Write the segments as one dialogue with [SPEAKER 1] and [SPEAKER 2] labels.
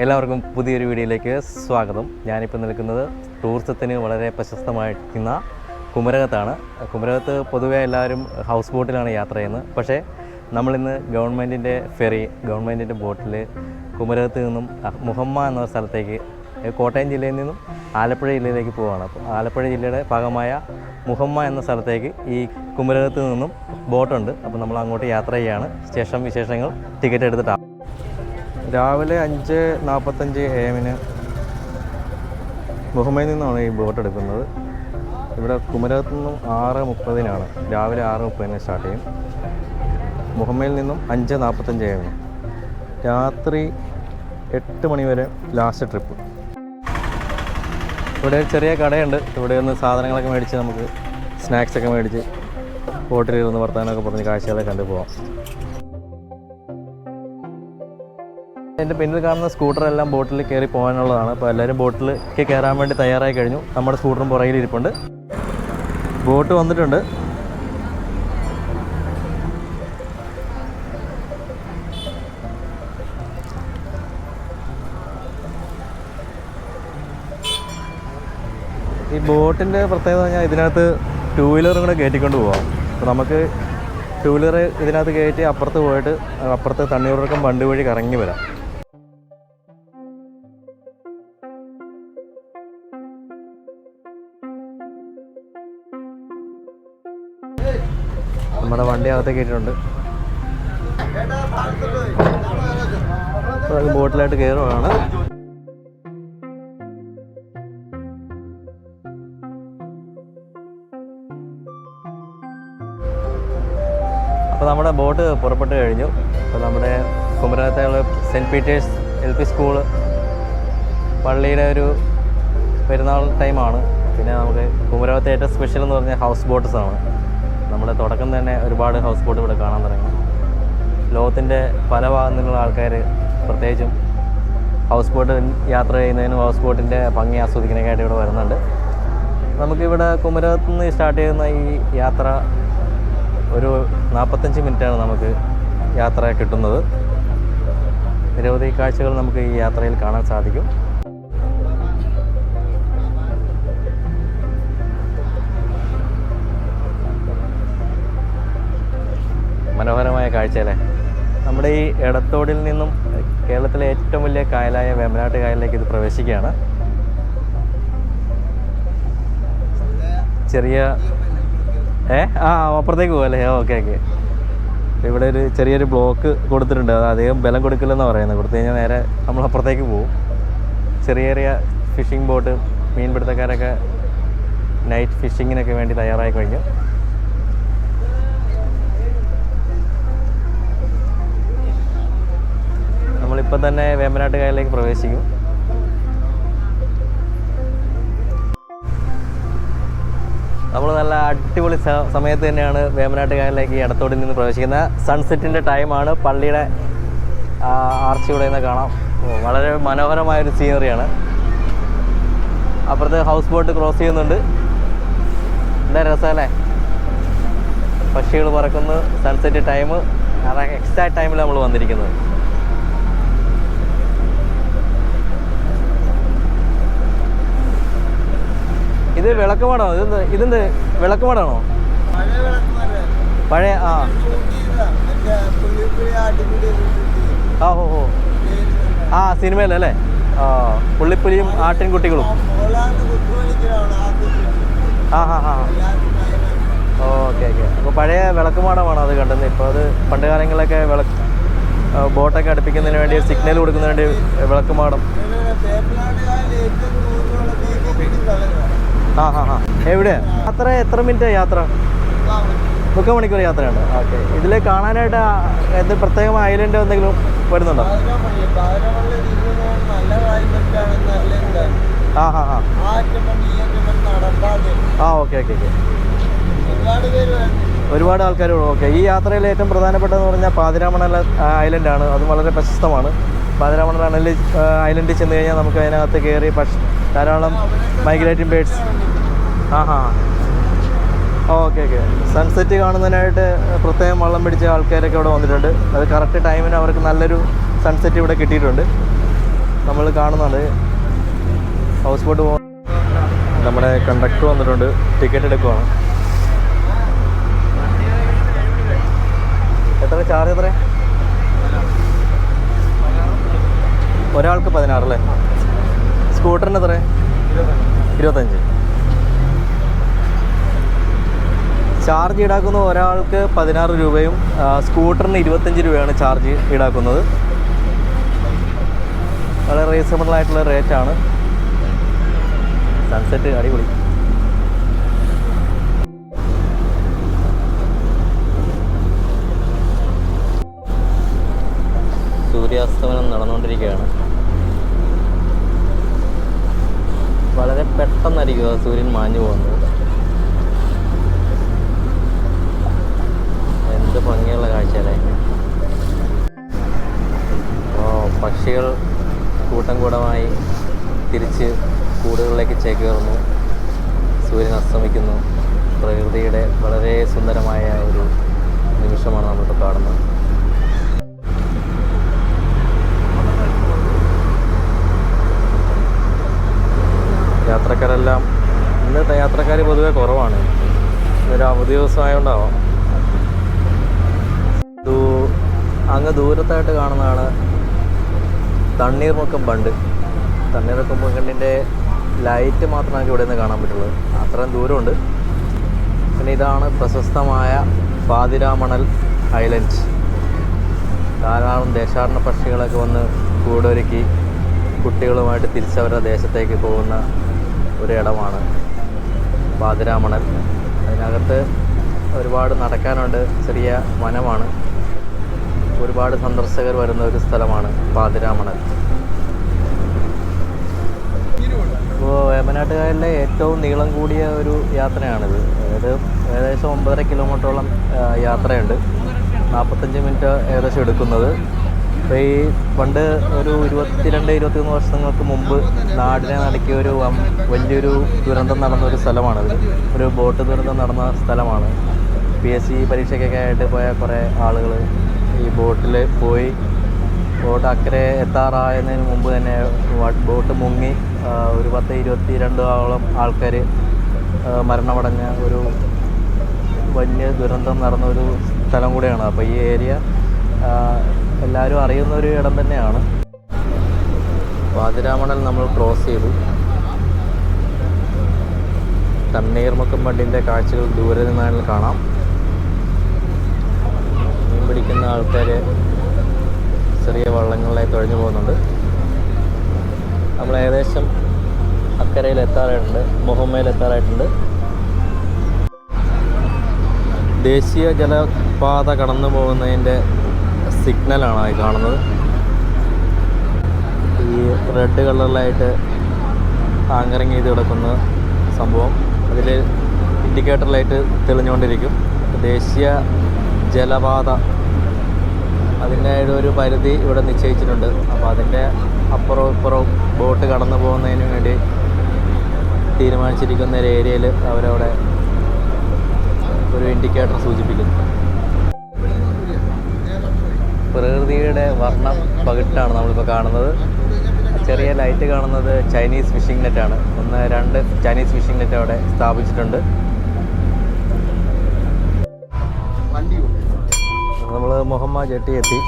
[SPEAKER 1] എല്ലാവർക്കും പുതിയൊരു വീഡിയോയിലേക്ക് സ്വാഗതം. ഞാനിപ്പോൾ നിൽക്കുന്നത് ടൂറിസത്തിന് വളരെ പ്രശസ്തമായിരിക്കുന്ന കുമരകത്താണ്. കുമരകത്ത് പൊതുവെ എല്ലാവരും ഹൗസ് ബോട്ടിലാണ് യാത്ര ചെയ്യുന്നത്. പക്ഷേ നമ്മളിന്ന് ഗവൺമെന്റിന്റെ ഫെറി ഗവൺമെന്റിന്റെ ബോട്ടിൽ കുമരകത്ത് നിന്നും മുഹമ്മ എന്ന സ്ഥലത്തേക്ക് കോട്ടയം ജില്ലയിൽ നിന്നും ആലപ്പുഴ ജില്ലയിലേക്ക് പോവുകയാണ്. അപ്പോൾ ആലപ്പുഴ ജില്ലയുടെ ഭാഗമായ മുഹമ്മ എന്ന സ്ഥലത്തേക്ക് ഈ കുമരകത്ത് നിന്നും ബോട്ടുണ്ട്. അപ്പോൾ നമ്മൾ അങ്ങോട്ട് യാത്ര ചെയ്യുകയാണ്. ശേഷം വിശേഷങ്ങൾ ടിക്കറ്റ് എടുത്തിട്ടാണ് രാവിലെ അഞ്ച് നാൽപ്പത്തഞ്ച് എ എമ്മിന് മുഹമ്മയിൽ നിന്നാണ് ഈ ബോട്ട് എടുക്കുന്നത്. ഇവിടെ കുമരകത്തു നിന്നും ആറ് മുപ്പതിനാണ്. രാവിലെ ആറ് മുപ്പതിന് സ്റ്റാർട്ട് ചെയ്യും. മുഹമ്മയിൽ നിന്നും അഞ്ച് നാൽപ്പത്തഞ്ച് എമ്മിന് രാത്രി എട്ട് മണി വരെ ലാസ്റ്റ് ട്രിപ്പ് ഇവിടെ ഒരു ചെറിയ കടയുണ്ട്. ഇവിടെ നിന്ന് സാധനങ്ങളൊക്കെ മേടിച്ച് നമുക്ക് സ്നാക്സൊക്കെ മേടിച്ച് ബോട്ടിലിരുന്ന് വർത്താനമൊക്കെ പറഞ്ഞ് കാഴ്ചകളൊക്കെ കണ്ടു പോവാം. എന്റെ പിന്നിൽ കാണുന്ന സ്കൂട്ടറെല്ലാം ബോട്ടിൽ കയറി പോകാനുള്ളതാണ്. അപ്പോൾ എല്ലാവരും ബോട്ടിലേക്ക് കയറാൻ വേണ്ടി തയ്യാറായി കഴിഞ്ഞു. നമ്മുടെ സ്കൂട്ടറും പുറകിൽ ഇരിപ്പുണ്ട്. ബോട്ട് വന്നിട്ടുണ്ട്. ഈ ബോട്ടിന്റെ പ്രത്യേകത പറഞ്ഞാൽ ഇതിനകത്ത് ടൂ വീലറും കൂടെ കയറ്റിക്കൊണ്ട് പോകാം അപ്പോൾ നമുക്ക് ടൂ വീലർ ഇതിനകത്ത് കയറ്റി അപ്പുറത്ത് പോയിട്ട് അപ്പുറത്ത് തണ്ണീർക്കം വണ്ടി വഴി കറങ്ങി വരാം. നമ്മുടെ വണ്ടി അകത്തേക്ക് കയറ്റിയിട്ടുണ്ട്. ബോട്ടിലായിട്ട് കയറുവാണ്. അപ്പോൾ നമ്മുടെ ബോട്ട് പുറപ്പെട്ട് കഴിഞ്ഞു. അപ്പോൾ നമ്മുടെ കുമരകത്തുള്ള saint Peter's L P school പള്ളിയുടെ ഒരു പെരുന്നാൾ ടൈമാണ്. പിന്നെ നമുക്ക് കുമരകത്തെ ഏറ്റവും സ്പെഷ്യൽ എന്ന് പറഞ്ഞാൽ ഹൗസ് ബോട്ട്സ് ആണ് നമ്മുടെ തുടക്കം തന്നെ ഒരുപാട് ഹൗസ് ബോട്ട് ഇവിടെ കാണാൻ തുടങ്ങി. ലോകത്തിന്റെ പല ഭാഗത്തു നിന്നുള്ള ആൾക്കാർ പ്രത്യേകിച്ചും ഹൗസ് ബോട്ട് യാത്ര ചെയ്യുന്നതിനും ഹൗസ് ബോട്ടിന്റെ ഭംഗി ആസ്വദിക്കാനൊക്കെയായിട്ട് ഇവിടെ വരുന്നുണ്ട്. നമുക്കിവിടെ കുമരകത്ത് നിന്ന് സ്റ്റാർട്ട് ചെയ്യുന്ന ഈ യാത്ര ഒരു നാൽപ്പത്തഞ്ച് മിനിറ്റാണ് നമുക്ക് യാത്ര കിട്ടുന്നത്. നിരവധി കാഴ്ചകൾ നമുക്ക് ഈ യാത്രയിൽ കാണാൻ സാധിക്കും. മനോഹരമായ കാഴ്ചയല്ലേ? നമ്മുടെ ഈ ഇടത്തോടിൽ നിന്നും കേരളത്തിലെ ഏറ്റവും വലിയ കായലായ വേമ്പനാട്ട് കായലിലേക്ക് ഇത് പ്രവേശിക്കുകയാണ്. ചെറിയ ഏ? ആ അപ്പുറത്തേക്ക് പോകല്ലേ ഓക്കെ ഓക്കെ. ഇവിടെ ഒരു ചെറിയൊരു ബ്ലോക്ക് കൊടുത്തിട്ടുണ്ട്. അത് അധികം ബലം കൊടുക്കില്ലെന്നാണ് പറയുന്നത്. കൊടുത്തു കഴിഞ്ഞാൽ നേരെ നമ്മൾ അപ്പുറത്തേക്ക് പോകും ചെറിയ ചെറിയ ഫിഷിംഗ് ബോട്ട് മീൻപിടുത്തക്കാരൊക്കെ നൈറ്റ് ഫിഷിങ്ങിനൊക്കെ വേണ്ടി തയ്യാറായി കഴിഞ്ഞു. നമ്മളിപ്പോൾ തന്നെ വേമ്പനാട്ട് കായലിലേക്ക് പ്രവേശിക്കും. നമ്മൾ നല്ല അടിപൊളി സമയത്ത് തന്നെയാണ് വേമ്പനാട്ട് കായലിലേക്ക് ഈ ഇടത്തോടിൽ നിന്ന് പ്രവേശിക്കുന്നത്. സൺസെറ്റിന്റെ ടൈമാണ് പള്ളിയുടെ ആ, ആർച്ച് ഇവിടെ നിന്ന് കാണാം. വളരെ മനോഹരമായൊരു സീനറിയാണ് അപ്പുറത്ത് ഹൗസ് ബോട്ട് ക്രോസ് ചെയ്യുന്നുണ്ട്. എന്താ രസമല്ലേ പക്ഷികൾ പറക്കുന്നു സൺസെറ്റ് ടൈം അതാണ് എക്സാക്ട് ടൈമിൽ നമ്മൾ വന്നിരിക്കുന്നത്. ഇത് വിളക്കുമാടാണോ ഇതെന്ത് ഇതെന്ത് വിളക്കുമാടാണോ പഴയ ആ. ആ ഓ ഓ. ആ സിനിമയിലല്ലേ ആ പുള്ളിപ്പുലിയും ആട്ടിൻകുട്ടികളും. ആ ഹാ ഹാ ഓക്കെ ഓക്കെ. അപ്പോൾ പഴയ വിളക്കുമാടമാണ് അത് കണ്ടത്? ഇപ്പോൾ അത് പണ്ട് കാലങ്ങളിലൊക്കെ വിളക്ക് ബോട്ടൊക്കെ അടുപ്പിക്കുന്നതിന് വേണ്ടി സിഗ്നൽ കൊടുക്കുന്നതിന് വേണ്ടി വിളക്കുമാടം എവിടെ? അത്ര എത്ര മിനിറ്റ് യാത്ര? മുക്കാൽ മണിക്കൂർ യാത്രയാണ്. ഓക്കെ. ഇതിൽ കാണാനായിട്ട് എന്ത് പ്രത്യേകം ഐലൻഡ് എന്തെങ്കിലും വരുന്നുണ്ടോ? ആ ആ ഓക്കെ ഓക്കെ ഓക്കെ. ഒരുപാട് ആൾക്കാർ ഓക്കെ. ഈ യാത്രയിൽ ഏറ്റവും പ്രധാനപ്പെട്ടതെന്ന് പറഞ്ഞാൽ പാതിരാമണൽ ഐലൻഡാണ് അത് വളരെ പ്രശസ്തമാണ്. പാതിരാമണൽ ഐലൻഡിൽ ചെന്ന് കഴിഞ്ഞാൽ നമുക്ക് അതിനകത്ത് കയറി പക്ഷി ധാരാളം മൈഗ്രേറ്റിംഗ് ബേഡ്സ് ആ ഹാ ഓക്കെ ഓക്കെ. സൺസെറ്റ് കാണുന്നതിനായിട്ട് പ്രത്യേകം വള്ളം പിടിച്ച ആൾക്കാരൊക്കെ ഇവിടെ വന്നിട്ടുണ്ട്. അത് കറക്റ്റ് ടൈമിന് അവർക്ക് നല്ലൊരു സൺസെറ്റ് ഇവിടെ കിട്ടിയിട്ടുണ്ട്. നമ്മൾ കാണുന്നുണ്ട് ഹൗസ് ബോട്ട് പോ നമ്മുടെ കണ്ടക്ടർ വന്നിട്ടുണ്ട്. ടിക്കറ്റ് എടുക്കുവാണ്. എത്ര? ചാർജ് എത്ര ഒരാൾക്ക് പതിനാറ് അല്ലേ? സ്കൂട്ടറിന് എത്ര ഇരുപത്തഞ്ച്. ചാർജ് ഈടാക്കുന്ന ഒരാൾക്ക് പതിനാറ് രൂപയും സ്കൂട്ടറിന് ഇരുപത്തഞ്ച് രൂപയാണ് ചാർജ് ഈടാക്കുന്നത്. വളരെ റീസണബിൾ ആയിട്ടുള്ള റേറ്റാണ് സൺസെറ്റ് അടിപൊളി. സൂര്യാസ്തമനം നടന്നുകൊണ്ടിരിക്കുകയാണ്. വളരെ പെട്ടെന്നായിരിക്കും ആ സൂര്യൻ മാഞ്ഞു പോകുന്നത്. എന്ത് ഭംഗിയുള്ള കാഴ്ചയല്ലേ? ഓ പക്ഷികൾ കൂട്ടം കൂടമായി തിരിച്ച് കൂടുകളിലേക്ക് ചേക്കേറുന്നു. സൂര്യൻ അസ്തമിക്കുന്നു. പ്രകൃതിയുടെ വളരെ സുന്ദരമായ ഒരു നിമിഷമാണ് നമ്മളിപ്പോൾ കാണുന്നത്. യാത്രക്കാരെല്ലാം ഇന്ന് യാത്രക്കാർ പൊതുവെ കുറവാണ്. ഇന്നൊരു അവധി ദിവസമായതുകൊണ്ടാവാം ദൂ അങ്ങ് ദൂരത്തായിട്ട് കാണുന്നതാണ് തണ്ണീർമുക്കം ബണ്ട്. തണ്ണീർമുക്കം ബണ്ടിന്റെ ലൈറ്റ് മാത്രമാണ് ഇവിടെ നിന്ന് കാണാൻ പറ്റുള്ളൂ. അത്രയും ദൂരമുണ്ട്. പിന്നെ ഇതാണ് പ്രശസ്തമായ പാതിരാമണൽ ഐലൻഡ്സ് ധാരാളം ദേശാടന പക്ഷികളൊക്കെ വന്ന് കൂടൊരുക്കി കുട്ടികളുമായിട്ട് തിരിച്ചവരുടെ ദേശത്തേക്ക് പോകുന്ന ഒരു ഇടമാണ് പാതിരാമണൽ അതിനകത്ത് ഒരുപാട് നടക്കാനുണ്ട്. ചെറിയ വനമാണ്. ഒരുപാട് സന്ദർശകർ വരുന്ന ഒരു സ്ഥലമാണ് പാതിരാമണൽ ഇപ്പോൾ വേമ്പനാട്ടുകായലിലെ ഏറ്റവും നീളം കൂടിയ ഒരു യാത്രയാണിത്. അതായത് ഏകദേശം ഒമ്പതര കിലോമീറ്ററോളം യാത്രയുണ്ട്. നാൽപ്പത്തഞ്ച് മിനിറ്റ് ഏകദേശം എടുക്കുന്നത്. അപ്പോൾ ഈ പണ്ട് ഒരു ഇരുപത്തിരണ്ട് ഇരുപത്തിമൂന്ന് വർഷങ്ങൾക്ക് മുമ്പ് നാടിനെ നടക്കിയ ഒരു വലിയൊരു ദുരന്തം നടന്ന ഒരു സ്ഥലമാണ് ഒരു ബോട്ട് ദുരന്തം നടന്ന സ്ഥലമാണ്. പി എസ് സി പരീക്ഷയ്ക്കൊക്കെ ആയിട്ട് പോയ കുറേ ആളുകൾ ഈ ബോട്ടിൽ പോയി. ബോട്ട് അക്കരെ എത്താറായതിന് മുമ്പ് തന്നെ ബോട്ട് മുങ്ങി ഒരു പത്ത് ഇരുപത്തി രണ്ടോളം ആൾക്കാർ മരണമടഞ്ഞ ഒരു വലിയ ദുരന്തം നടന്ന ഒരു സ്ഥലം കൂടെയാണ്. അപ്പോൾ ഈ ഏരിയ എല്ലാവരും അറിയുന്ന ഒരു ഇടം തന്നെയാണ്. വാതിരാമണൽ നമ്മൾ ക്രോസ് ചെയ്തു. തണ്ണീർമുക്കം വണ്ടിന്റെ കാഴ്ചകൾ ദൂരെ നിന്നാണ് കാണാം. മീൻ പിടിക്കുന്ന ആൾക്കാർ ചെറിയ വള്ളങ്ങളിലേക്ക് തുഴഞ്ഞു പോകുന്നുണ്ട്. നമ്മൾ ഏകദേശം അക്കരയിൽ എത്താറായിട്ടുണ്ട്. മുഹമ്മയിൽ എത്താറായിട്ടുണ്ട്. ദേശീയ ജലപാത കടന്നു പോകുന്നതിന്റെ സിഗ്നലാണ് ഈ കാണുന്നത്. ഈ റെഡ് കളറിലായിട്ട് ആങ്കറിങ് ചെയ്ത് കിടക്കുന്ന സംഭവം. അതിൽ ഇൻഡിക്കേറ്ററിലായിട്ട് തെളിഞ്ഞുകൊണ്ടിരിക്കും. ദേശീയ ജലപാത. അതിന്റെ ഒരു പരിധി ഇവിടെ നിശ്ചയിച്ചിട്ടുണ്ട്. അപ്പോൾ അതിന്റെ അപ്പുറവും ഇപ്പുറവും ബോട്ട് കടന്നു പോകുന്നതിന് വേണ്ടി തീരുമാനിച്ചിരിക്കുന്ന ഒരു ഏരിയയിൽ അവരവിടെ ഒരു ഇൻഡിക്കേറ്റർ സൂചിപ്പിക്കുന്നു. പ്രകൃതിയുടെ വർണം പകിട്ടാണ് നമ്മളിപ്പോൾ കാണുന്നത്. ചെറിയ ലൈറ്റ് കാണുന്നത് ചൈനീസ് ഫിഷിംഗ് നെറ്റാണ് ഒന്ന് രണ്ട് ചൈനീസ് ഫിഷിംഗ് നെറ്റ് അവിടെ സ്ഥാപിച്ചിട്ടുണ്ട്. നമ്മൾ മുഹമ്മ ജെട്ടി എത്തി.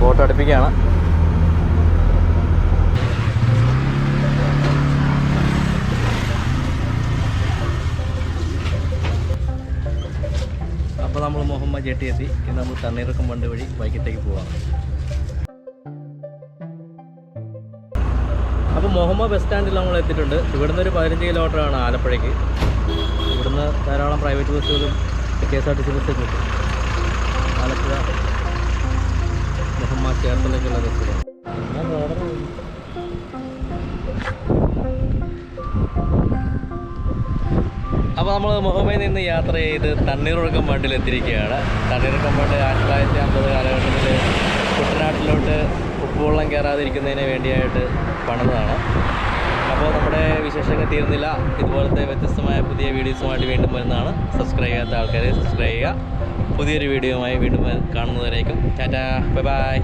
[SPEAKER 1] ബോട്ട് അടുപ്പിക്കുകയാണ് അപ്പോൾ നമ്മൾ മുഹമ്മദ് ജെട്ടി എത്തി. ഇന്ന് നമ്മൾ തണ്ണീർക്കം വണ്ടി വഴി വൈക്കത്തേക്ക് പോവാം. അപ്പോൾ മുഹമ്മദ് ബസ് സ്റ്റാൻഡിൽ നമ്മൾ എത്തിയിട്ടുണ്ട്. ഇവിടുന്ന് ഒരു പതിനഞ്ച് കിലോമീറ്ററാണ് ആലപ്പുഴയ്ക്ക്. ഇവിടുന്ന് ധാരാളം പ്രൈവറ്റ് ബസ്സുകളും K S R T C ബസ്സൊക്കെ കിട്ടും. നമ്മൾ മുഹമ്മയിൽ നിന്ന് യാത്ര ചെയ്ത് തണ്ണീർമുക്കം ബണ്ടിൽ എത്തിയിരിക്കുകയാണ് തണ്ണീർമുക്കം ബണ്ട് ആയിരത്തി തൊള്ളായിരത്തി അമ്പത് കാലഘട്ടത്തിൽ കുട്ടനാട്ടിലോട്ട് ഉപ്പുവെള്ളം കയറാതിരിക്കുന്നതിന് വേണ്ടിയായിട്ട് പണിതാണ് അപ്പോൾ നമ്മുടെ വിശേഷങ്ങൾ തീർന്നില്ല. ഇതുപോലത്തെ വ്യത്യസ്തമായ പുതിയ വീഡിയോസുമായിട്ട് വീണ്ടും വരുന്നതാണ്. സബ്സ്ക്രൈബ് ചെയ്യാത്ത ആൾക്കാരെ സബ്സ്ക്രൈബ് ചെയ്യുക. പുതിയൊരു വീഡിയോയുമായി വീണ്ടും കാണുന്നവരേക്കും ടാറ്റാ. Bye bye.